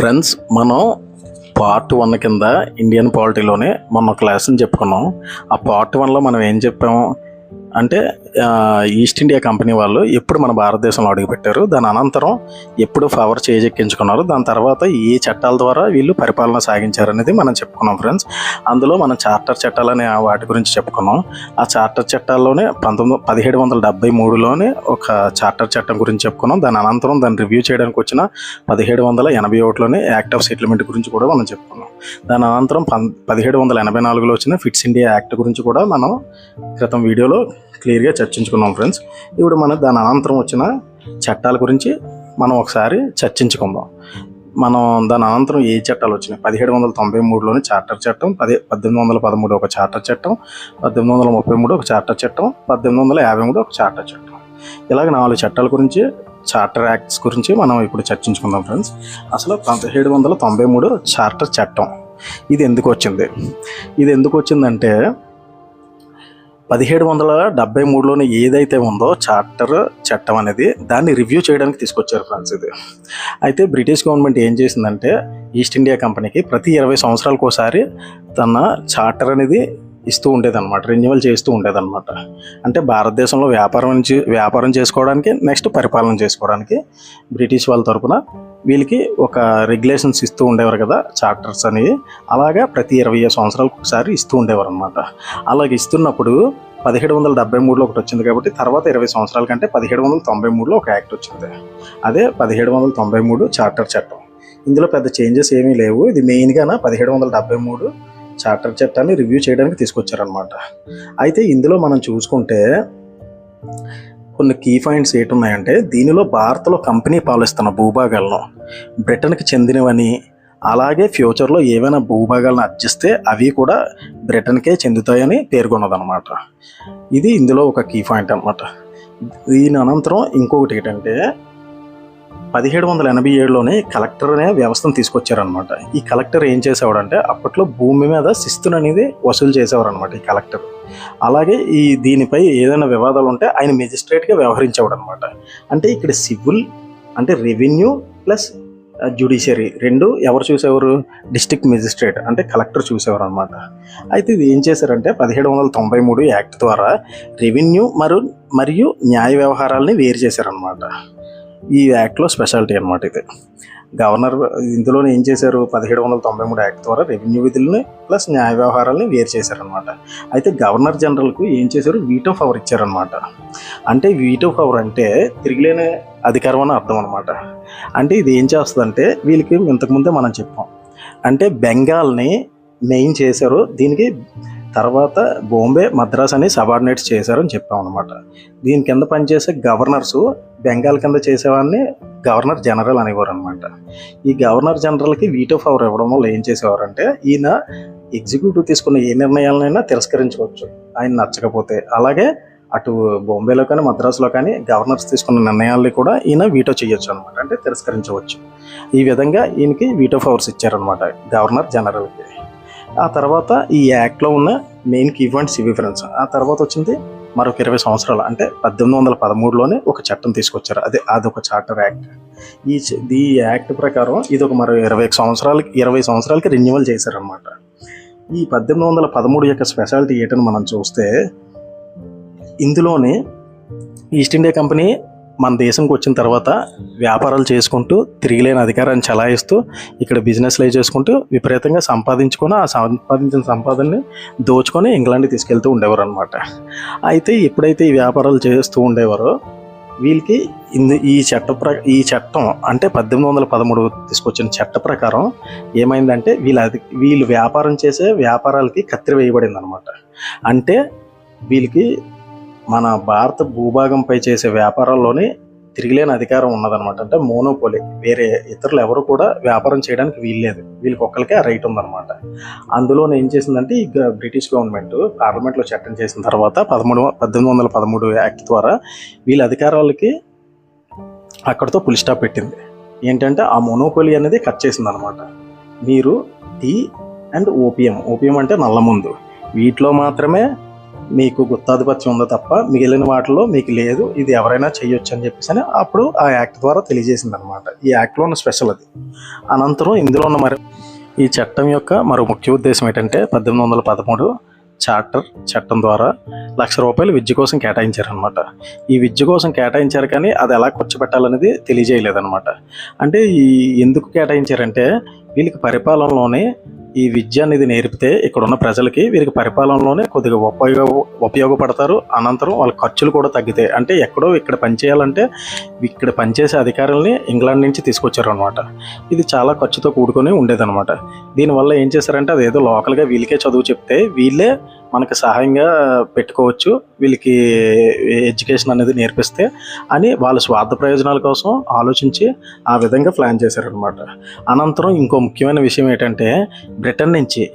Friends మనం part one కింద Indian పాలిటీలోనే మొన్న ఒక లెసన్ చెప్పుకున్నాం. ఆ పార్ట్ వన్లో మనం ఏం చెప్పాము అంటే ఈస్ట్ ఇండియా కంపెనీ వాళ్ళు ఎప్పుడు మన భారతదేశంలో అడుగుపెట్టారు. దాని అనంతరం ఎప్పుడు పవర్ చేజెక్కించుకున్నారు. దాని తర్వాత ఏ చట్టాల ద్వారా వీళ్ళు పరిపాలన సాగించారనేది మనం చెప్పుకున్నాం ఫ్రెండ్స్ అందులో మనం చార్టర్ చట్టాలు అనే వాటి గురించి చెప్పుకున్నాం. ఆ చార్టర్ చట్టాల్లోనే పంతొమ్మిది పదిహేడు వందల డెబ్బై మూడులోనే ఒక చార్టర్ చట్టం గురించి చెప్పుకున్నాం. దాని అనంతరం దాన్ని రివ్యూ చేయడానికి వచ్చిన పదిహేడు వందల ఎనభై ఒకటిలోనే యాక్ట్ ఆఫ్ సెటిల్మెంట్ గురించి కూడా మనం చెప్పుకున్నాం. దాని అనంతరం పం పదిహేడు వందల ఎనభై నాలుగులో వచ్చిన ఫిట్స్ ఇండియా యాక్ట్ గురించి కూడా మనం క్రితం వీడియోలో క్లియర్గా చర్చించుకున్నాం ఫ్రెండ్స్. ఇప్పుడు మనం దాని అనంతరం వచ్చిన చట్టాల గురించి మనం ఒకసారి చర్చించుకుందాం. మనం దాని అనంతరం ఏ చట్టాలు వచ్చినాయి? పదిహేడు వందల తొంభై మూడులోని చార్టర్ చట్టం పది పద్దెనిమిది వందల పదమూడు ఒక చార్టర్ చట్టం పద్దెనిమిది వందల ముప్పై మూడు ఒక చార్టర్ చట్టం పద్దెనిమిది వందల యాభై మూడు ఒక చార్టర్ చట్టం. ఇలాగ నాలుగు చట్టాల గురించి చార్టర్ యాక్ట్స్ గురించి మనం ఇప్పుడు చర్చించుకుందాం ఫ్రెండ్స్. అసలు పదిహేడు వందల తొంభై మూడు చార్టర్ చట్టం ఇది ఎందుకు వచ్చింది? ఇది ఎందుకు వచ్చిందంటే పదిహేడు వందల డెబ్బై మూడులోనే ఏదైతే ఉందో చార్టర్ చట్టం అనేది దాన్ని రివ్యూ చేయడానికి తీసుకొచ్చారు ఫ్రెండ్స్ ఇది. అయితే బ్రిటిష్ గవర్నమెంట్ ఏం చేసిందంటే ఈస్ట్ ఇండియా కంపెనీకి ప్రతి ఇరవై సంవత్సరాలకు ఒకసారి తన చార్టర్ అనేది ఇస్తూ ఉండేదన్నమాట రెన్యువల్ చేస్తూ ఉండేదన్నమాట. అంటే భారతదేశంలో వ్యాపారం నుంచి వ్యాపారం చేసుకోవడానికి నెక్స్ట్ పరిపాలన చేసుకోవడానికి బ్రిటిష్ వాళ్ళ తరపున వీళ్ళకి ఒక రెగ్యులేషన్స్ ఇస్తూ ఉండేవారు కదా చార్టర్స్ అనేవి. అలాగా ప్రతి ఇరవై సంవత్సరాలకు ఒకసారి ఇస్తూ ఉండేవారు అనమాట అలాగ ఇస్తున్నప్పుడు పదిహేడు వందల డెబ్బై మూడులో ఒకటి వచ్చింది కాబట్టి తర్వాత ఇరవై సంవత్సరాల కంటే పదిహేడు వందల తొంభై మూడులో ఒక యాక్ట్ వచ్చింది. అదే పదిహేడు వందల తొంభై మూడు చార్టర్ చట్టం. ఇందులో పెద్ద చేంజెస్ ఏమీ లేవు. ఇది మెయిన్గా పదిహేడు వందల డెబ్బై మూడు చార్టర్ చట్టాన్ని రివ్యూ చేయడానికి తీసుకొచ్చారనమాట అయితే ఇందులో మనం చూసుకుంటే కొన్ని కీ పాయింట్స్ ఏటున్నాయంటే దీనిలో భారత్లో కంపెనీ పాలిస్తున్న భూభాగాలను బ్రిటన్కి చెందినవని అలాగే ఫ్యూచర్లో ఏవైనా భూభాగాలను అర్జిస్తే అవి కూడా బ్రిటన్కే చెందుతాయని పేర్కొన్నదనమాట ఇది ఇందులో ఒక కీ పాయింట్ అనమాట దీని అనంతరం ఇంకొకటి ఏంటంటే పదిహేడు వందల ఎనభై ఏడులోనే కలెక్టర్ అనే వ్యవస్థను తీసుకొచ్చారనమాట ఈ కలెక్టర్ ఏం చేసేవాడంటే అప్పట్లో భూమి మీద శిస్తును అనేది వసూలు చేసేవారు అనమాట ఈ కలెక్టర్. అలాగే ఈ దీనిపై ఏదైనా వివాదాలు ఉంటే ఆయన మెజిస్ట్రేట్గా వ్యవహరించేవాడు అనమాట అంటే ఇక్కడ సివిల్ అంటే రెవెన్యూ ప్లస్ జ్యుడిషియరీ రెండు ఎవరు చూసేవారు? డిస్ట్రిక్ట్ మెజిస్ట్రేట్ అంటే కలెక్టర్ చూసేవారు అనమాట అయితే ఇది ఏం చేశారంటే పదిహేడు వందల తొంభై మూడు యాక్ట్ ద్వారా రెవెన్యూ మరియు మరియు న్యాయ వ్యవహారాలని వేరు చేశారనమాట ఈ యాక్ట్లో స్పెషాలిటీ అనమాట ఇది. గవర్నర్ ఇందులో ఏం చేశారు? పదిహేడు వందల తొంభై మూడు యాక్ట్ ద్వారా రెవెన్యూ విధులని ప్లస్ న్యాయ వ్యవహారాలని వేరు చేశారనమాట అయితే గవర్నర్ జనరల్కు ఏం చేశారు? వీటో పవర్ ఇచ్చారనమాట అంటే వీటో పవర్ అంటే తిరిగిలేని అధికారం అని అర్థం అనమాట అంటే ఇది ఏం చేస్తుందంటే వీళ్ళకి ఇంతకుముందే మనం చెప్పాం. అంటే బెంగాల్ని మెయిన్ చేశారు. దీనికి తర్వాత బాంబే మద్రాస్ అని సబార్డినేట్స్ చేశారని చెప్పాం అనమాట దీని కింద పనిచేసే గవర్నర్స్ బెంగాల్ కింద చేసేవాడిని గవర్నర్ జనరల్ అనేవారు అనమాట ఈ గవర్నర్ జనరల్కి వీటో పవర్ ఇవ్వడం వల్ల ఏం చేసేవారంటే ఈయన ఎగ్జిక్యూటివ్ తీసుకున్న ఏ నిర్ణయాలనైనా తిరస్కరించవచ్చు ఆయన నచ్చకపోతే. అలాగే అటు బాంబేలో కానీ మద్రాసులో కానీ గవర్నర్స్ తీసుకున్న నిర్ణయాల్ని కూడా ఈయన వీటో చేయొచ్చు అనమాట అంటే తిరస్కరించవచ్చు. ఈ విధంగా ఈయనకి వీటో పవర్స్ ఇచ్చారనమాట గవర్నర్ జనరల్కి. ఆ తర్వాత ఈ యాక్ట్లో ఉన్న మెయిన్ కీ పాయింట్స్ ఇవి ఫ్రెండ్స్. ఆ తర్వాత వచ్చింది మరొక ఇరవై సంవత్సరాలు. అంటే పద్దెనిమిది వందల పదమూడులోనే ఒక చట్టం తీసుకొచ్చారు. అదే అదొక చార్టర్ యాక్ట్. ఈ ఈ యాక్ట్ ప్రకారం ఇది ఒక మరో ఇరవై సంవత్సరాలకి ఇరవై సంవత్సరాలకి రెన్యువల్ చేశారనమాట ఈ పద్దెనిమిది వందల పదమూడు యొక్క స్పెషాలిటీ ఏంటని మనం చూస్తే ఇందులోనే ఈస్ట్ ఇండియా కంపెనీ మన దేశంకి వచ్చిన తర్వాత వ్యాపారాలు చేసుకుంటూ తిరిగిలేని అధికారాన్ని చలాయిస్తూ ఇక్కడ బిజినెస్లు చేసుకుంటూ విపరీతంగా సంపాదించుకొని ఆ సంపాదించిన సంపాదనని దోచుకొని ఇంగ్లాండ్కి తీసుకెళ్తూ ఉండేవారు అనమాట అయితే ఎప్పుడైతే ఈ వ్యాపారాలు చేస్తూ ఉండేవారో వీళ్ళకి ఇందు ఈ చట్ట ప్ర ఈ చట్టం అంటే పద్దెనిమిది వందల పదమూడు తీసుకొచ్చిన చట్ట ప్రకారం ఏమైందంటే వీళ్ళ అది వీళ్ళు వ్యాపారం చేసే వ్యాపారాలకి కత్తిరి వేయబడింది అనమాట అంటే వీళ్ళకి మన భారత భూభాగంపై చేసే వ్యాపారాల్లోనే తిరిగిలేని అధికారం ఉన్నదనమాట అంటే మోనోపోలి. వేరే ఇతరులు ఎవరు కూడా వ్యాపారం చేయడానికి వీల్లేదు. వీళ్ళకి ఒక్కరికే ఆ రైట్ ఉందన్నమాట. అందులోనే ఏం చేసిందంటే ఈ బ్రిటిష్ గవర్నమెంట్ పార్లమెంట్లో చట్టం చేసిన తర్వాత పదమూడు పద్దెనిమిది వందల పదమూడు యాక్ట్ ద్వారా వీళ్ళ అధికారాలకి అక్కడితో పులి స్టాప్ పెట్టింది. ఏంటంటే ఆ మోనోపోలి అనేది కట్ చేసింది అనమాట మీరు టీ అండ్ ఓపీఎం ఓపిఎం అంటే నల్లముందు వీటిలో మాత్రమే మీకు గుత్తాధిపత్యం ఉందో తప్ప మిగిలిన వాటిలో మీకు లేదు ఇది ఎవరైనా చేయొచ్చు అని చెప్పేసి అని అప్పుడు ఆ యాక్ట్ ద్వారా తెలియజేసింది అనమాట ఈ యాక్ట్లో ఉన్న స్పెషల్ అది. అనంతరం ఇందులో ఉన్న మరి ఈ చట్టం యొక్క మరో ముఖ్య ఉద్దేశం ఏంటంటే పద్దెనిమిది వందల పదమూడు చార్టర్ చట్టం ద్వారా లక్ష రూపాయలు విద్య కోసం కేటాయించారనమాట. ఈ విద్య కోసం కేటాయించారు కానీ అది ఎలా ఖర్చు పెట్టాలనేది తెలియజేయలేదన్నమాట అంటే ఈ ఎందుకు కేటాయించారంటే వీళ్ళకి పరిపాలనలోనే ఈ విద్య అనేది నేర్పితే ఇక్కడ ఉన్న ప్రజలకి వీరికి పరిపాలనలోనే కొద్దిగా ఉపయోగ ఉపయోగపడతారు. అనంతరం వాళ్ళ ఖర్చులు కూడా తగ్గుతాయి అంటే ఎక్కడో ఇక్కడ పనిచేయాలంటే ఇక్కడ పనిచేసే అధికారుల్ని ఇంగ్లాండ్ నుంచి తీసుకొచ్చారు అనమాట ఇది చాలా ఖర్చుతో కూడుకొని ఉండేదన్నమాట. దీనివల్ల ఏం చేశారంటే అది ఏదో లోకల్గా వీళ్ళకే చదువు చెప్తే వీళ్ళే మనకి సహాయంగా పెట్టుకోవచ్చు. వీళ్ళకి ఎడ్యుకేషన్ అనేది నేర్పిస్తే అని వాళ్ళ స్వార్థ ప్రయోజనాల కోసం ఆలోచించి ఆ విధంగా ప్లాన్ చేశారనమాట అనంతరం ఇంకో ముఖ్యమైన విషయం ఏంటంటే బ్రిటన్ నుంచి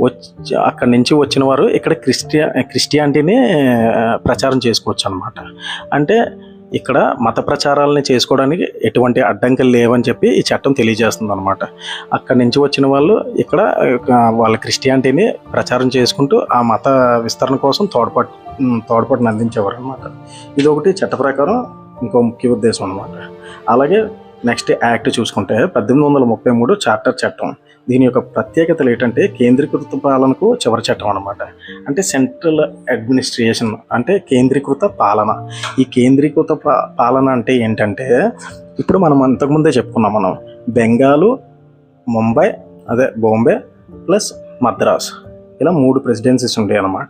వచ్చి అక్కడి నుంచి వచ్చిన వారు ఇక్కడ క్రిస్టియా క్రిస్టియానిటీని ప్రచారం చేసుకోవచ్చు అనమాట అంటే ఇక్కడ మత ప్రచారాలని చేసుకోవడానికి ఎటువంటి అడ్డంకులు లేవని చెప్పి ఈ చట్టం తెలియజేస్తుంది అనమాట అక్కడి నుంచి వచ్చిన వాళ్ళు ఇక్కడ వాళ్ళ క్రిస్టియానిటీని ప్రచారం చేసుకుంటూ ఆ మత విస్తరణ కోసం తోడ్పాటు ఉమ్, తోడ్పాటును అందించేవారు అనమాట ఇది ఒకటి చట్ట ప్రకారం ఇంకో ముఖ్య ఉద్దేశం అనమాట అలాగే నెక్స్ట్ యాక్ట్ చూసుకుంటే పద్దెనిమిది వందల ముప్పై మూడు చార్టర్ చట్టం. దీని యొక్క ప్రత్యేకతలు ఏంటంటే కేంద్రీకృత పాలనకు చివరి చట్టం అనమాట అంటే సెంట్రల్ అడ్మినిస్ట్రేషన్ అంటే కేంద్రీకృత పాలన. ఈ కేంద్రీకృత పాలన అంటే ఏంటంటే ఇప్పుడు మనం అంతకుముందే చెప్పుకున్నాం మనం. బెంగాలు ముంబై అదే బాంబే ప్లస్ మద్రాస్. ఇలా మూడు ప్రెసిడెన్సీస్ ఉండేవి అనమాట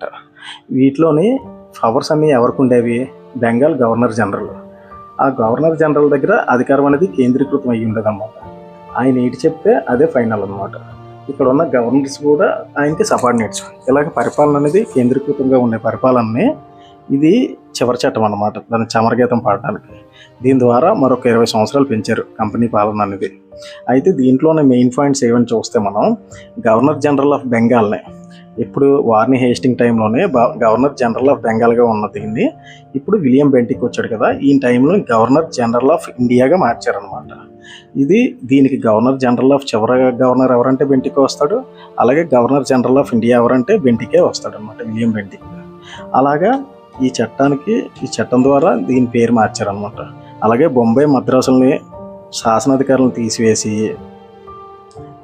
వీటిలోని పవర్స్ అన్నీ ఎవరికి ఉండేవి? Bengal governor general. ఆ గవర్నర్ జనరల్ దగ్గర అధికారం అనేది కేంద్రీకృతం అయ్యి ఉండదు ఆయన ఏంటి చెప్తే అదే ఫైనల్ అనమాట ఇక్కడ ఉన్న గవర్నర్స్ కూడా ఆయనకి సబార్డినేట్స్. ఇలాగ పరిపాలన అనేది కేంద్రీకృతంగా ఉండే పరిపాలనని ఇది చివరి చట్టం అనమాట దాని చమరగీతం పాడడానికి. దీని ద్వారా మరొక ఇరవై సంవత్సరాలు పెంచారు కంపెనీ పాలన అనేది. అయితే దీంట్లోనే మెయిన్ పాయింట్స్ ఏమని చూస్తే మనం గవర్నర్ జనరల్ ఆఫ్ బెంగాల్ని ఇప్పుడు వార్ని హేస్టింగ్ టైంలోనే బ- గవర్నర్ జనరల్ ఆఫ్ బెంగాల్గా ఉన్న దీన్ని ఇప్పుడు విలియం బెంటిక్ వచ్చాడు కదా ఈ టైంలో గవర్నర్ జనరల్ ఆఫ్ ఇండియాగా మార్చారనమాట ఇది దీనికి గవర్నర్ జనరల్ ఆఫ్ చివరగా గవర్నర్ ఎవరంటే బెంటికే వస్తాడు అలాగే గవర్నర్ జనరల్ ఆఫ్ ఇండియా ఎవరంటే బెంటికే వస్తాడు అనమాట విలియం బెంటిక్. అలాగా ఈ చట్టానికి ఈ చట్టం ద్వారా దీని పేరు మార్చారనమాట అలాగే బొంబాయి మద్రాసుల్ని శాసనాధికారులను తీసివేసి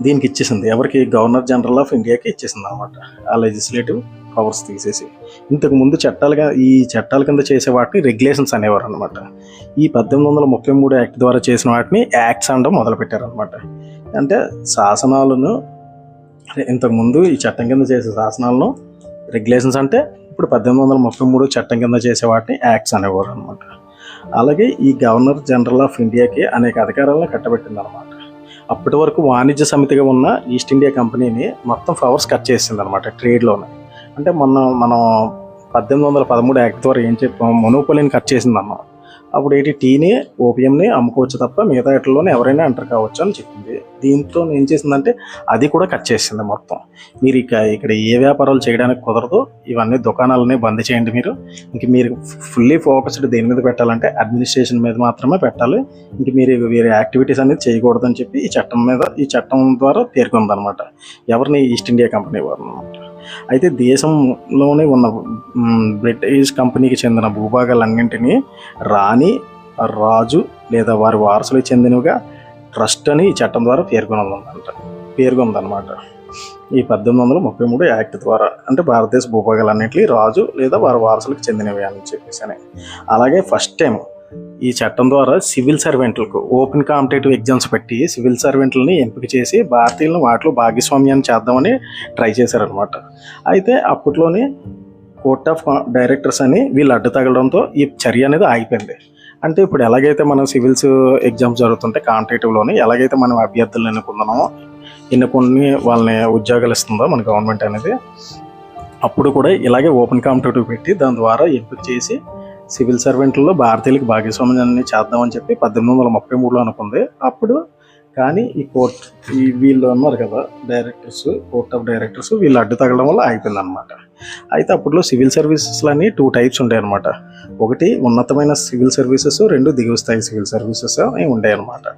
దీనికి ఇచ్చేసింది. ఎవరికి? గవర్నర్ జనరల్ ఆఫ్ ఇండియాకి ఇచ్చేసింది అనమాట ఆ లెజిస్లేటివ్ పవర్స్ తీసేసి. ఇంతకు ముందు చట్టాలుగా ఈ చట్టాల కింద చేసే వాటిని రెగ్యులేషన్స్ అనేవారు అనమాట ఈ పద్దెనిమిది వందల ముప్పై మూడు యాక్ట్ ద్వారా చేసిన వాటిని యాక్ట్స్ అనడం మొదలుపెట్టారనమాట అంటే శాసనాలను ఇంతకుముందు ఈ చట్టం కింద చేసే శాసనాలను రెగ్యులేషన్స్ అంటే ఇప్పుడు పద్దెనిమిది వందల ముప్పై మూడు చట్టం కింద చేసే వాటిని యాక్ట్స్ అనేవారు అనమాట అలాగే ఈ గవర్నర్ జనరల్ ఆఫ్ ఇండియాకి అనేక అధికారాలను కట్టబెట్టింది అనమాట అప్పటి వరకు వాణిజ్య సమితిగా ఉన్న ఈస్ట్ ఇండియా కంపెనీని మొత్తం ఫ్లవర్స్ కట్ చేసింది అనమాట ట్రేడ్లోనే. అంటే మొన్న మనం పద్దెనిమిది వందల పదమూడు యాక్ట్ ద్వారా ఏం చెప్పాం మొనోపలిని కట్ చేసింది అప్పుడు ఏంటి టీని ఓపియంని అమ్ముకోవచ్చు తప్ప మిగతా వాటిలోనే ఎవరైనా ఎంటర్ కావచ్చు అని చెప్పింది. దీంతో ఏం చేసిందంటే అది కూడా కట్ చేసింది మొత్తం. మీరు ఇక ఇక్కడ ఏ వ్యాపారాలు చేయడానికి కుదరదు ఇవన్నీ దుకాణాలనే బంద్ చేయండి మీరు. ఇంక మీరు ఫుల్లీ ఫోకస్డ్ దేని మీద పెట్టాలంటే అడ్మినిస్ట్రేషన్ మీద మాత్రమే పెట్టాలి. ఇంక మీరు వేరే యాక్టివిటీస్ అనేది చేయకూడదని చెప్పి ఈ చట్టం మీద ఈ చట్టం ద్వారా పేర్కొందనమాట. ఎవరిని ఈస్ట్ ఇండియా కంపెనీ వారు అనమాట. అయితే దేశంలోనే ఉన్న బ్రిటిష్ కంపెనీకి చెందిన భూభాగాలన్నింటినీ రాణి రాజు లేదా వారి వారసులకు చెందినవిగా ట్రస్ట్ అని ఈ చట్టం ద్వారా పేర్కొనదంట పేర్కొందనమాట ఈ పద్దెనిమిది వందల ముప్పై మూడు యాక్ట్ ద్వారా అంటే భారతదేశ భూభాగాలన్నింటినీ రాజు లేదా వారి వారసులకు చెందినవి అని చెప్పేసి అని. అలాగే ఫస్ట్ టైం ఈ చట్టం ద్వారా సివిల్ సర్వెంట్లకు ఓపెన్ కాంపిటేటివ్ ఎగ్జామ్స్ పెట్టి సివిల్ సర్వెంట్లని ఎంపిక చేసి భారతీయులను వాటిలో భాగస్వామ్యాన్ని చేద్దామని ట్రై చేశారనమాట అయితే అప్పట్లోనే కోర్ట్ ఆఫ్ డైరెక్టర్స్ అని వీళ్ళు అడ్డు తగలడంతో ఈ చర్య అనేది ఆగిపోయింది. అంటే ఇప్పుడు ఎలాగైతే మనం సివిల్స్ ఎగ్జామ్స్ జరుగుతుంటే కాంపిటేటివ్లోని ఎలాగైతే మనం అభ్యర్థులను ఎన్నుకున్నామో ఎన్నుకుని వాళ్ళని ఉద్యోగాలు ఇస్తుందో మన గవర్నమెంట్ అనేది అప్పుడు కూడా ఇలాగే ఓపెన్ కాంపిటేటివ్ పెట్టి దాని ద్వారా ఎంపిక చేసి సివిల్ సర్వెంట్లలో భారతీయులకు భాగస్వామ్యాన్ని చేద్దామని చెప్పి పద్దెనిమిది వందల ముప్పై మూడులో అనుకుంది. అప్పుడు కానీ ఈ కోర్ట్ ఈ వీళ్ళు ఉన్నారు కదా డైరెక్టర్స్ కోర్ట్ ఆఫ్ డైరెక్టర్స్ వీళ్ళు అడ్డు తగలడం వల్ల అయిపోయింది అనమాట అయితే అప్పట్లో సివిల్ సర్వీసెస్లని టూ టైప్స్ ఉంటాయి అనమాట ఒకటి ఉన్నతమైన సివిల్ సర్వీసెస్ రెండు దిగువ స్థాయి సివిల్ సర్వీసెస్ అని ఉంటాయి అనమాట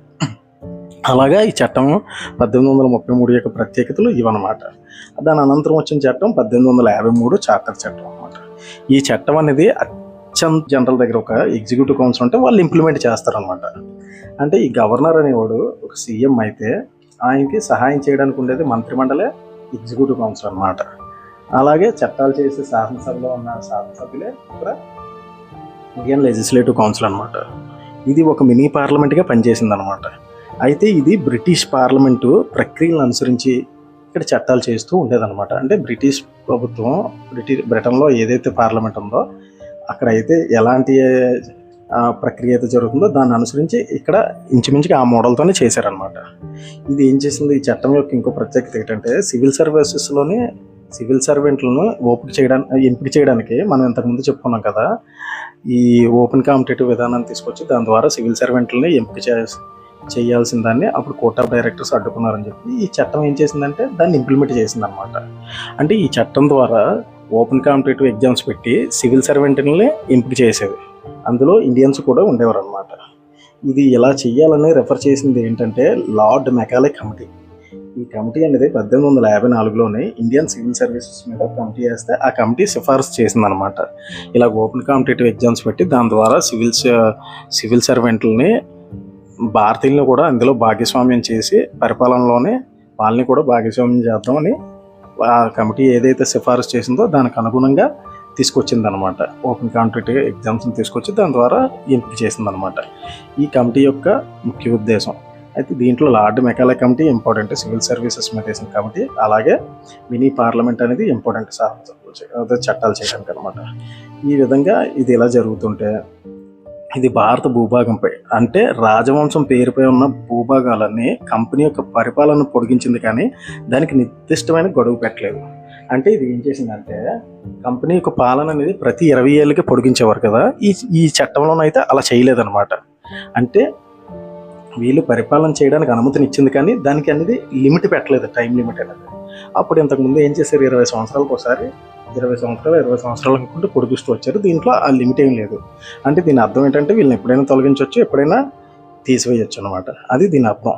అలాగా ఈ చట్టం పద్దెనిమిది వందల ముప్పై మూడు యొక్క ప్రత్యేకతలు ఇవన్నమాట. దాని అనంతరం వచ్చిన చట్టం పద్దెనిమిది వందల యాభై మూడు చార్టర్ చట్టం అనమాట ఈ చట్టం అనేది అత్యంత జనరల్ దగ్గర ఒక ఎగ్జిక్యూటివ్ కౌన్సిల్ ఉంటే వాళ్ళు ఇంప్లిమెంట్ చేస్తారనమాట. అంటే ఈ గవర్నర్ అనేవాడు ఒక సీఎం అయితే ఆయనకి సహాయం చేయడానికి ఉండేది మంత్రిమండలే ఎగ్జిక్యూటివ్ కౌన్సిల్ అనమాట అలాగే చట్టాలు చేసే శాసనసభలో ఉన్న శాసనసభ్యులే ఇక్కడ ఇండియన్ లెజిస్లేటివ్ కౌన్సిల్ అనమాట ఇది ఒక మినీ పార్లమెంట్గా పనిచేసింది అనమాట అయితే ఇది బ్రిటిష్ పార్లమెంటు ప్రక్రియలను అనుసరించి ఇక్కడ చట్టాలు చేస్తూ ఉండేదన్నమాట. అంటే బ్రిటిష్ ప్రభుత్వం బ్రిటిష్ బ్రిటన్లో ఏదైతే పార్లమెంట్ ఉందో అక్కడ అయితే ఎలాంటి ప్రక్రియ అయితే జరుగుతుందో దాన్ని అనుసరించి ఇక్కడ ఇంచుమించుగా ఆ మోడల్తోనే చేశారనమాట ఇది ఏం చేసింది? ఈ చట్టం యొక్క ఇంకో ప్రత్యేకత ఏంటంటే సివిల్ సర్వీసెస్లోని సివిల్ సర్వెంట్లను ఓపిక చేయడానికి ఎంపిక చేయడానికి మనం ఇంతకుముందు చెప్పుకున్నాం కదా ఈ ఓపెన్ కాంపిటేటివ్ విధానాన్ని తీసుకొచ్చి దాని ద్వారా సివిల్ సర్వెంట్లని ఎంపిక చే చేయాల్సిన దాన్ని అప్పుడు కోర్ట్ ఆఫ్ డైరెక్టర్స్ అడ్డుకున్నారని చెప్పి ఈ చట్టం ఏం చేసిందంటే దాన్ని ఇంప్లిమెంట్ చేసింది అనమాట అంటే ఈ చట్టం ద్వారా ఓపెన్ కాంపిటేటివ్ ఎగ్జామ్స్ పెట్టి సివిల్ సర్వెంట్ని ఎంపిక చేసేది. అందులో ఇండియన్స్ కూడా ఉండేవారు అనమాట ఇది ఎలా చేయాలని రెఫర్ చేసింది ఏంటంటే లార్డ్ మెకాలే కమిటీ. ఈ కమిటీ అనేది పద్దెనిమిది వందల యాభై నాలుగులోనే ఇండియన్ సివిల్ సర్వీసెస్ మీద కమిటీ వేస్తే ఆ కమిటీ సిఫార్సు చేసిందనమాట ఇలా ఓపెన్ కాంపిటేటివ్ ఎగ్జామ్స్ పెట్టి దాని ద్వారా సివిల్ సివిల్ సర్వెంట్లని భారతీయులను కూడా అందులో భాగస్వామ్యం చేసి పరిపాలనలోనే వాళ్ళని కూడా భాగస్వామ్యం చేద్దామని ఆ కమిటీ ఏదైతే సిఫారసు చేసిందో దానికి అనుగుణంగా తీసుకొచ్చింది అనమాట ఓపెన్ కాంపిటేటివ్ ఎగ్జామ్స్ని తీసుకొచ్చి దాని ద్వారా ఎంపిక చేసింది అనమాట ఈ కమిటీ యొక్క ముఖ్య ఉద్దేశం. అయితే దీంట్లో lord Macaulay committee important civil services మీద వేసిన కమిటీ అలాగే మినీ పార్లమెంట్ అనేది ఇంపార్టెంట్ అదే చట్టాలు చేయడానికి అనమాట ఈ విధంగా ఇది ఎలా జరుగుతుంటే ఇది భారత భూభాగంపై. అంటే రాజవంశం పేరుపై ఉన్న భూభాగాలన్నీ కంపెనీ యొక్క పరిపాలన పొడిగించింది కానీ దానికి నిర్దిష్టమైన గొడవ పెట్టలేదు. అంటే ఇది ఏం చేసిందంటే కంపెనీ యొక్క పాలన అనేది ప్రతి ఇరవై ఏళ్ళకి పొడిగించేవారు కదా. ఈ ఈ చట్టంలోనైతే అలా చేయలేదన్నమాట. అంటే వీళ్ళు పరిపాలన చేయడానికి అనుమతిని ఇచ్చింది కానీ దానికి అనేది లిమిట్ పెట్టలేదు టైం లిమిట్ అనేది. అప్పుడు ఇంతకుముందు ఏం చేశారు? ఇరవై సంవత్సరాలకు ఒకసారి ఇరవై సంవత్సరాలు ఇరవై సంవత్సరాలు అనుకుంటూ పొడిగిస్తూ వచ్చారు. దీంట్లో ఆ లిమిట్ ఏం లేదు. అంటే దీని అర్థం ఏంటంటే వీళ్ళని ఎప్పుడైనా తొలగించవచ్చు ఎప్పుడైనా తీసివేయచ్చు అనమాట అది దీని అర్థం.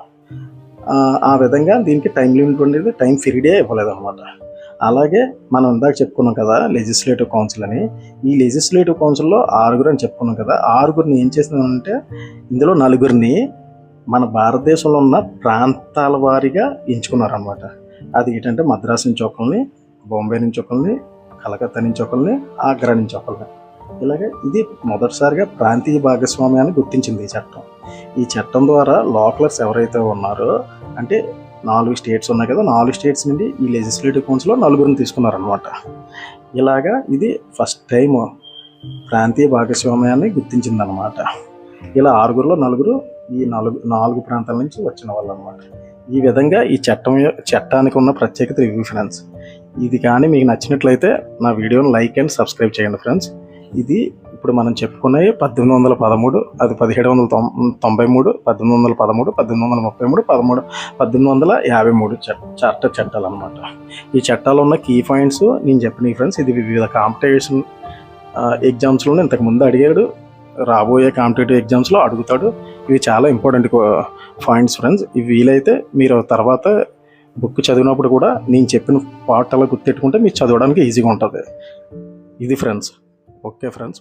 ఆ, విధంగా దీనికి టైం లిమిట్ ఉండేది టైం పీరియడే ఇవ్వలేదు అనమాట అలాగే మనం ఇందాక చెప్పుకున్నాం కదా లెజిస్లేటివ్ కౌన్సిల్ అని. ఈ లెజిస్లేటివ్ కౌన్సిల్లో ఆరుగురు అని చెప్పుకున్నాం కదా ఆరుగురిని ఏం చేసినామంటే ఇందులో నలుగురిని మన భారతదేశంలో ఉన్న ప్రాంతాల వారీగా ఎంచుకున్నారనమాట అది ఏంటంటే మద్రాసు నుంచి ఒకరిని బాంబే నుంచి ఒకరిని కలకత్తా నుంచి ఒకరిని ఆగ్రా నుంచి ఒకరిని ఇలాగే ఇది మొదటిసారిగా ప్రాంతీయ భాగస్వామ్యాన్ని గుర్తించింది ఈ చట్టం. ఈ చట్టం ద్వారా లోకలర్స్ ఎవరైతే ఉన్నారో అంటే నాలుగు స్టేట్స్ ఉన్నాయి కదా నాలుగు స్టేట్స్ నుండి ఈ లెజిస్లేటివ్ కౌన్సిల్లో నలుగురిని తీసుకున్నారనమాట ఇలాగా ఇది ఫస్ట్ టైం ప్రాంతీయ భాగస్వామ్యాన్ని గుర్తించిందనమాట ఇలా ఆరుగురులో నలుగురు ఈ నాలుగు నాలుగు ప్రాంతాల నుంచి వచ్చిన వాళ్ళు అనమాట ఈ విధంగా ఈ చట్టం చట్టానికి ఉన్న ప్రత్యేకత రివ్యూ ఫ్రెండ్స్ ఇది కానీ మీకు నచ్చినట్లయితే నా వీడియోని లైక్ అండ్ సబ్స్క్రైబ్ చేయండి ఫ్రెండ్స్. ఇది ఇప్పుడు మనం చెప్పుకున్నవి పద్దెనిమిది వందల పదమూడు అది పదిహేడు వందల తొం తొంభై మూడు పద్దెనిమిది వందల పదమూడు పద్దెనిమిది వందల ముప్పై మూడు పదమూడు పద్దెనిమిది వందల యాభై మూడు చట్ట చట్ట చట్టాలు అనమాట ఈ చట్టాలు ఉన్న కీ పాయింట్స్ నేను చెప్పిన ఫ్రెండ్స్. ఇది వివిధ కాంపిటీషన్ ఎగ్జామ్స్లోనే ఇంతకుముందు అడిగాడు. రాబోయే కాంపిటేటివ్ ఎగ్జామ్స్లో అడుగుతాడు. ఇవి చాలా ఇంపార్టెంట్ పాయింట్స్ ఫ్రెండ్స్. ఇవి వీలైతే మీరు తర్వాత బుక్ చదివినప్పుడు కూడా నేను చెప్పిన పార్ట్ గుర్తెట్టుకుంటే మీకు చదవడానికి ఈజీగా ఉంటుంది. ఇది ఫ్రెండ్స్ ఓకే ఫ్రెండ్స్